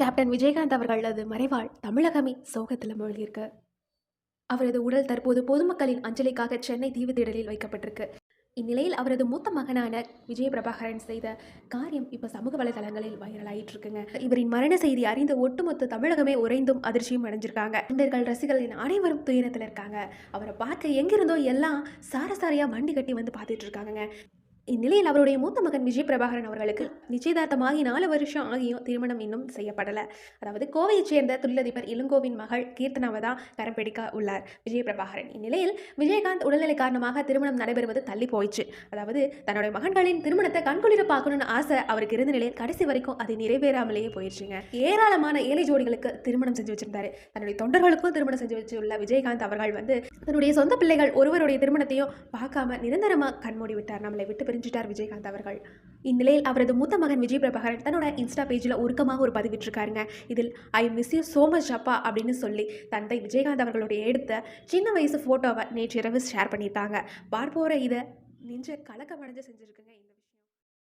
Captain Vijayakanth அவர்களது மறைவால் தமிழகமே சோகத்தில் மூழ்கியிருக்கு. அவரது உடல் தற்போது பொதுமக்களின் அஞ்சலிக்காக சென்னை தீவுத்திடலில் வைக்கப்பட்டிருக்கு. இந்நிலையில் அவரது மூத்த மகனான விஜய பிரபாகரன் செய்த காரியம் இப்போ சமூக வலைதளங்களில் வைரலாயிட்டு இருக்குங்க இவரின் மரண செய்தி அறிந்த ஒட்டுமொத்த தமிழகமே உறைந்தும் அதிர்ச்சியும் அடைஞ்சிருக்காங்க. தொண்டர்கள் ரசிகர்களின் அனைவரும் துயரத்தில் இருக்காங்க. அவரை பார்க்க எங்கிருந்தோ எல்லாம் சாரசாரியாக வண்டி கட்டி வந்து பார்த்துட்டு இருக்காங்க இந்நிலையில் அவருடைய மூத்த மகன் விஜய் பிரபாகரன் அவர்களுக்கு நிச்சயதார்த்தமாகி நாலு வருஷம் ஆகியும் திருமணம் இன்னும் செய்யப்படலை. அதாவது கோவையைச் சேர்ந்த தொழிலதிபர் இளங்கோவின் மகள் கீர்த்தனாவை தான் கரம் பிடிக்க உள்ளார் விஜய் பிரபாகரன் இந்நிலையில் விஜயகாந்த் உடல்நிலை காரணமாக திருமணம் நடைபெறுவது தள்ளி போயிடுச்சு அதாவது தன்னுடைய மகன்களின் திருமணத்தை கண்குளிர பார்க்கணும்னு ஆசை அவருக்கு இருந்த நிலையில் கடைசி வரைக்கும் அது நிறைவேறாமலேயே போயிடுச்சுங்க ஏராளமான ஏழை ஜோடிகளுக்கு திருமணம் செஞ்சு வச்சிருந்தாரு. தன்னுடைய தொண்டர்களுக்கும் திருமணம் செஞ்சு வச்சுள்ள விஜயகாந்த் அவர்கள் வந்து தன்னுடைய சொந்த பிள்ளைகள் ஒருவருடைய திருமணத்தையும் பார்க்காம நிரந்தரமாக கண்மூடி விட்டார் நம்மளை விட்டு தெரிஞ்சிட்டார் விஜயகாந்த் அவர்கள். இந்நிலையில் அவரது மூத்த மகன் விஜய் பிரபாகரன் தன்னோட இன்ஸ்டா பேஜில் உருக்கமாக ஒரு பதிவிட்டிருக்காருங்க. இதில் I miss you so much அப்பா அப்படின்னு சொல்லி தந்தை விஜயகாந்த் அவர்களுடைய எடுத்த சின்ன வயசு ஃபோட்டோவை நேற்று இரவு ஷேர் பண்ணியிருக்காங்க. பார்ப்போரை இதை நெஞ்ச கலக்கமடைஞ்சு செஞ்சுருக்குங்க இந்த